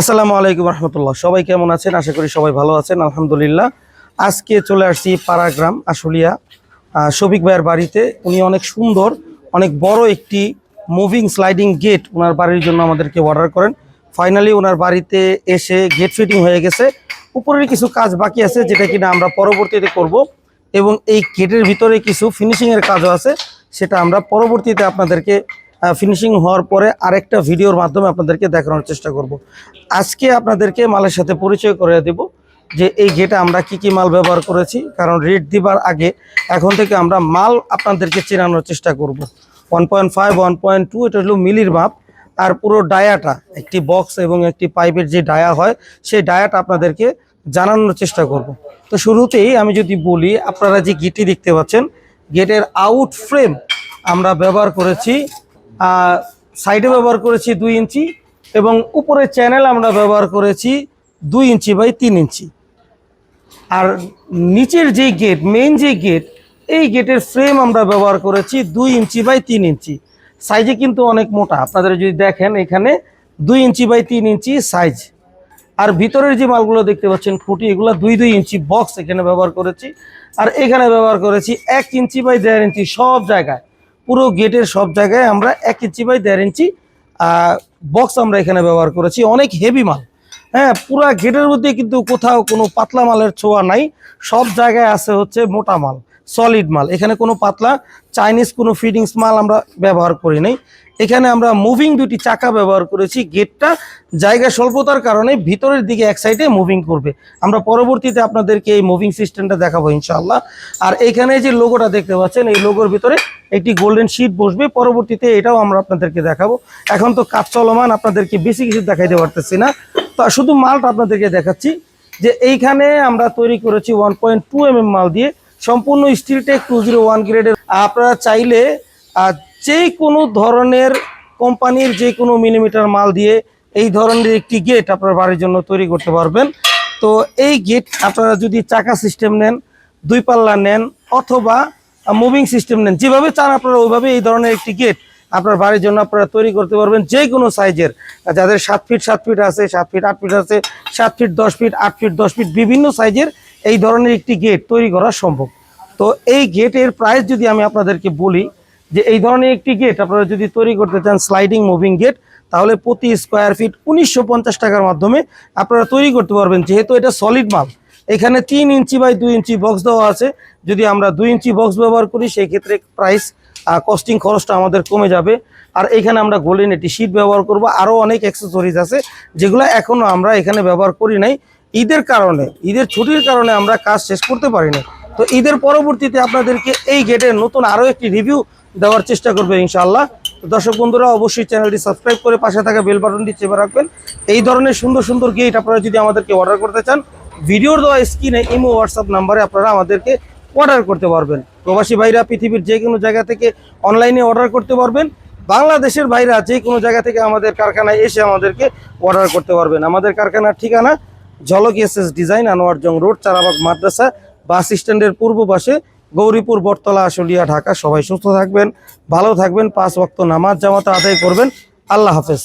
আসসালামু আলাইকুম রহমতুল্লাহ। সবাই কেমন আছেন? আশা করি সবাই ভালো আছেন। আলহামদুলিল্লাহ। আজকে চলে আসছি পাড়াগ্রাম, আশুলিয়া। শফিক ভাইয়ের বাড়িতে। উনি অনেক সুন্দর, অনেক বড় একটি মুভিং স্লাইডিং গেট ওনার বাড়ির জন্য আমাদেরকে অর্ডার করেন। ফাইনালি ওনার বাড়িতে এসে গেট ফিটিং হয়ে গেছে। উপরের কিছু কাজ বাকি আছে যেটা কিনা আমরা পরবর্তীতে করব এবং এই গেটের ভিতরে কিছু ফিনিশিংয়ের কাজও আছে, সেটা আমরা পরবর্তীতে আপনাদেরকে ফিনিশিং হওয়ার পরে আরেকটা ভিডিওর মাধ্যমে আপনাদেরকে দেখানোর চেষ্টা করব। আজকে আপনাদেরকে মালের সাথে পরিচয় করে দেব যে এই গেটে আমরা কি কি মাল ব্যবহার করেছি, কারণ রেট দিবার আগে এখন থেকে আমরা মাল আপনাদেরকে চেনানোর চেষ্টা করব। One point five one point two এটা হলো মিলির মাপ আর পুরো ডায়াটা, একটি বক্স এবং একটি পাইপের যে ডায়া হয়, সেই ডায়াটা আপনাদেরকে জানানোর চেষ্টা করব। তো শুরুতেই আমি যদি বলি, আপনারা যে গেটটি দেখতে পাচ্ছেন গেটের আউট ফ্রেম আমরা ব্যবহার করেছি সাইডে ব্যবহার করেছি দুই ইঞ্চি এবং উপরে চ্যানেল আমরা ব্যবহার করেছি দুই ইঞ্চি বাই তিন ইঞ্চি। আর নিচের যে গেট মেইন যে গেট এই গেটের ফ্রেম আমরা ব্যবহার করেছি দুই ইঞ্চি বাই তিন ইঞ্চি। সাইজে কিন্তু অনেক মোটা। আপনাদের যদি দেখেন এখানে দুই ইঞ্চি বাই তিন ইঞ্চি সাইজ আর ভিতরের যে মালগুলো দেখতে পাচ্ছেন, খুঁটি, এগুলো দুই দুই ইঞ্চি বক্স এখানে ব্যবহার করেছি। আর এখানে ব্যবহার করেছি এক ইঞ্চি বাই দেড় ইঞ্চি সব জায়গায়। পুরো গেটের সব জায়গায় আমরা এক ইঞ্চি বাই দেড় ইঞ্চি বক্স আমরা এখানে ব্যবহার করেছি। অনেক হেভি মাল। হ্যাঁ পুরা গেটের মধ্যে কিন্তু কোথাও কোনো পাতলা মালের ছোঁয়া নাই। সব জায়গায় আছে হচ্ছে মোটা মাল সলিড মাল। এখানে কোনো পাতলা চাইনিজ কোনো ফিটিংস মাল আমরা ব্যবহার করি নাই। এখানে আমরা মুভিং দুটি চাকা ব্যবহার করেছি। গেটটা জায়গা স্বল্পতার কারণে ভিতরের দিকে এক সাইডে মুভিং করবে। আমরা পরবর্তীতে আপনাদেরকে এই মুভিং সিস্টেমটা দেখাবো ইনশাল্লাহ আর এখানে যে লোগোটা দেখতে পাচ্ছেন, এই লোগোর ভিতরে একটি গোল্ডেন শিট বসবে। পরবর্তীতে এটাও আমরা আপনাদেরকে দেখাবো। এখন তো কাজ চলমান, আপনাদেরকে বেশি কিছু দেখাইতে পারতেছি না। তো শুধু মালটা আপনাদেরকে দেখাচ্ছি যে এইখানে আমরা তৈরি করেছি one point two M M মাল দিয়ে। সম্পূর্ণ steel tech two zero one গ্রেডের আপনারা চাইলে যে কোনো ধরনের কোম্পানির যে কোনো মিলিমিটার মাল দিয়ে এই ধরনের একটি গেট আপনার বাড়ির জন্য তৈরি করতে পারবেন। তো এই গেট আপনারা যদি চাকা সিস্টেম নেন, দুই পাল্লা নেন, অথবা মুভিং সিস্টেম নেন। যেভাবে চান আপনারা ওইভাবে এই ধরনের একটি গেট আপনার বাড়ির জন্য আপনারা তৈরি করতে পারবেন যে কোনো সাইজের যাদের সাত ফিট সাত ফিট আছে, সাত ফিট আট ফিট আছে, সাত ফিট দশ ফিট আট ফিট দশ ফিট বিভিন্ন সাইজের এই ধরনের একটি গেট তৈরি করা সম্ভব। তো এই গেটের প্রাইস যদি আমি আপনাদেরকে বলি, যে এই ধরনের একটি গেট আপনারা যদি তৈরি করতে চান স্লাইডিং মুভিং গেট তাহলে প্রতি স্কোয়ার ফিট উনিশশো পঞ্চাশ টাকার মাধ্যমে আপনারা তৈরি করতে পারবেন। যেহেতু এটা সলিড মাল এখানে তিন ইঞ্চি বাই দুই ইঞ্চি বক্স দেওয়া আছে। যদি আমরা দুই ইঞ্চি বক্স ব্যবহার করি সেই ক্ষেত্রে প্রাইস কস্টিং খরচটা আমাদের কমে যাবে। আর এখানে আমরা গোল্ডেন একটি শীট ব্যবহার করব। আরও অনেক অ্যাক্সেসরিজ আছে, যেগুলো এখনও আমরা এখানে ব্যবহার করি নাই। ঈদের কারণে, ঈদের ছুটির কারণে আমরা কাজ শেষ করতে পারি না তো ঈদের পরবর্তীতে আপনাদেরকে এই গেটের নতুন আরও একটি রিভিউ দেওয়ার চেষ্টা করবে ইনশাআল্লাহ। দর্শক বন্ধুরা, অবশ্যই চ্যানেলটি সাবস্ক্রাইব করে পাশে থাকা বেল বাটনটি চেপে রাখবেন। এই ধরনের সুন্দর সুন্দর গেট আপনারা যদি আমাদেরকে অর্ডার করতে চান ভিডিওর দেওয়া স্ক্রিনে ইমো হোয়াটসঅ্যাপ নাম্বারে আপনারা আমাদেরকে অর্ডার করতে পারবেন। প্রবাসী ভাইরা পৃথিবীর যে কোনো জায়গা থেকে অনলাইনে অর্ডার করতে পারবেন। বাংলাদেশের ভাইরা যে কোনো জায়গা থেকে আমাদের কারখানায় এসে আমাদেরকে অর্ডার করতে পারবেন। আমাদের কারখানার ঠিকানা Jhalak S S design Anwar Jang road, Charabag Madrasa, bus স্ট্যান্ডের পূর্ব পাশে গৌরীপুর বটতলা, আশুলিয়া, ঢাকা। সবাই সুস্থ থাকবেন, ভালো থাকবেন, পাঁচ ওয়াক্ত নামাজ জামাতে আদায় করবেন। আল্লাহ হাফেজ।